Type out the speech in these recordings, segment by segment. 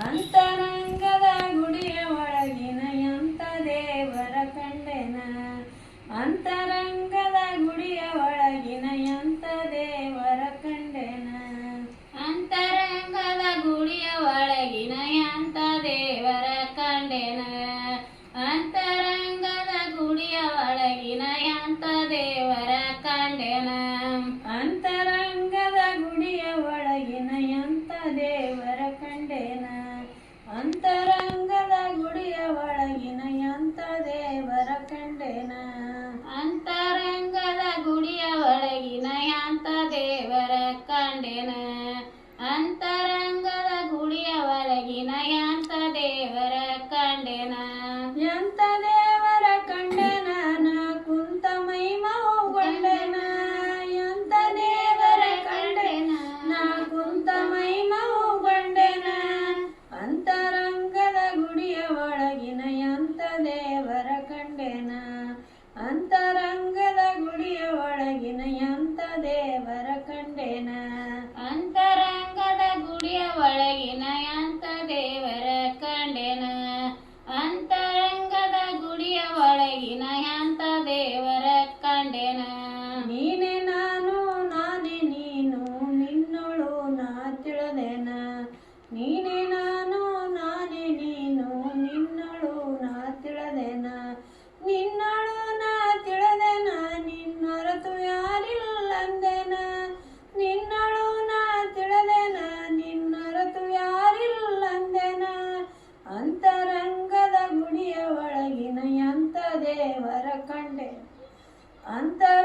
ಅಂತರಂಗದ ಗುಡಿಯ ಒಳಗಿನ ಎಂತ ದೇವರ ಕಂಡೆನ? ಅಂತರಂಗದ ಕಂಡೆನ ಅಂತರಂಗದ ಗುಡಿಯ ಒಳಗಿನ ಎಂತ ದೇವರ ಕಂಡೆನ ಅಂತರಂಗದ ಗುಡಿಯ ಒಳಗಿನ ಎಂತ ದೇವರ ಕಂಡೆನ ಅಂತರಂಗದ ಗುಡಿಯ ಒಳಗಿನ ಎಂತ ದೇವರ ಕಂಡೆನ ಎಂತ ತಿಳಿದೆನ ನೀನೇ ನಾನು, ನಾನೇ ನೀನು, ನಿನ್ನಳು ನಾ ತಿಳದೆನ? ನಿನ್ನಳು ನಾ ತಿಳದೆನ? ನಿನ್ನರತು ಯಾರಿಲ್ಲಂದೆನ? ನಿನ್ನಳು ನಾ ತಿಳದೆನ? ನಿನ್ನರತು ಯಾರಿಲ್ಲಂದೆನ? ಅಂತರಂಗದ ಗುಡಿಯ ಒಳಗಿನ ಎಂತ ದೇವರ ಕಂಡೆ? ಅಂತರಂಗದ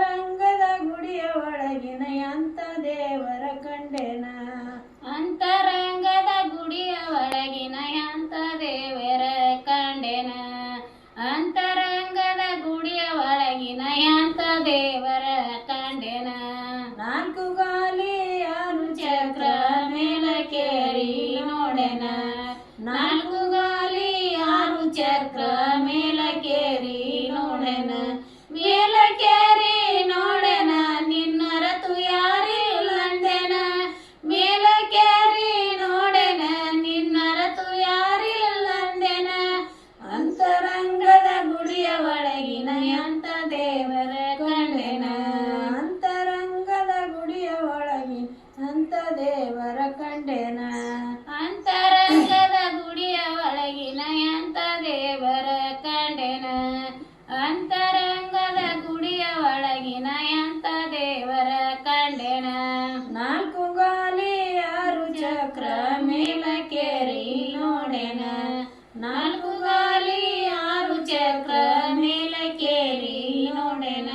ನಾಲ್ಕು ಗಾಲಿ ಆರು ಚಕ್ರ ಮೇಲಕ್ಕೇರಿ ನೋಡೆನ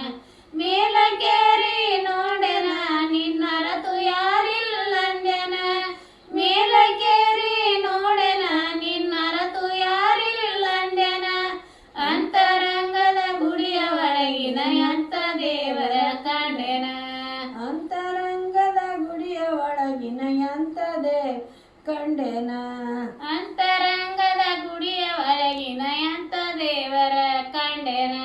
ಮೇಲಕ್ಕೇರಿ ನೋಡೆನ ನಿನ್ನ ರತು ಯಾರಿಲ್ಲಂದೆನ ಮೇಲಕ್ಕೇರಿ ನೋಡೆನ ನಿನ್ನ ರತು ಯಾರಿಲ್ಲಂದೆನ ಅಂತರಂಗದ ಗುಡಿಯ ಒಳಗಿನ ಅಂತ ದೇವರ ಕಂಡೆನ. ಅಂತರಂಗದ ಗುಡಿಯ ಒಳಗಿನ ಅಂತದೇ ಕಂಡೆನ. ಅಂತರಂಗದ ಕಂಡೆನ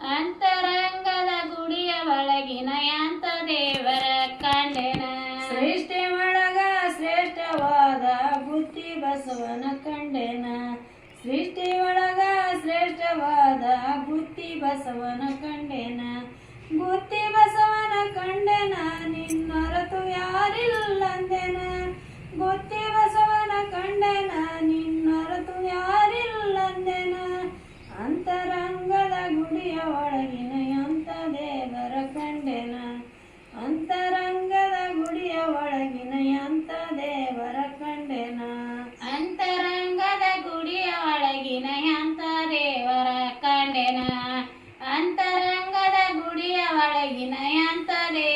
ಅಂತರಂಗದ ಗುಡಿಯ ಒಳಗಿನ ಯಾಂತ ದೇವರ ಕಂಡೆನ. ಸೃಷ್ಟಿ ಒಳಗ ಶ್ರೇಷ್ಠವಾದ ಬುದ್ಧಿ ಬಸವನ ಕಂಡೆನ. ಸೃಷ್ಟಿ ಒಳಗ ಶ್ರೇಷ್ಠವಾದ ಬುದ್ಧಿ ಬಸವನ ಕಂಡೆನ. ಬುದ್ಧಿ ಗುಡಿಯ ಒಳಗಿನ ಎಂತ ದೇವರ ಕಂಡೆನ. ಅಂತರಂಗದ ಗುಡಿಯ ಒಳಗಿನ ಎಂತ ದೇವರ ಕಂಡೆನ. ಅಂತರಂಗದ ಗುಡಿಯ ಒಳಗಿನ ಎಂತ ದೇವರ ಕಂಡೆನ. ಅಂತರಂಗದ ಗುಡಿಯ ಒಳಗಿನ ಅಂತ ದೇವರ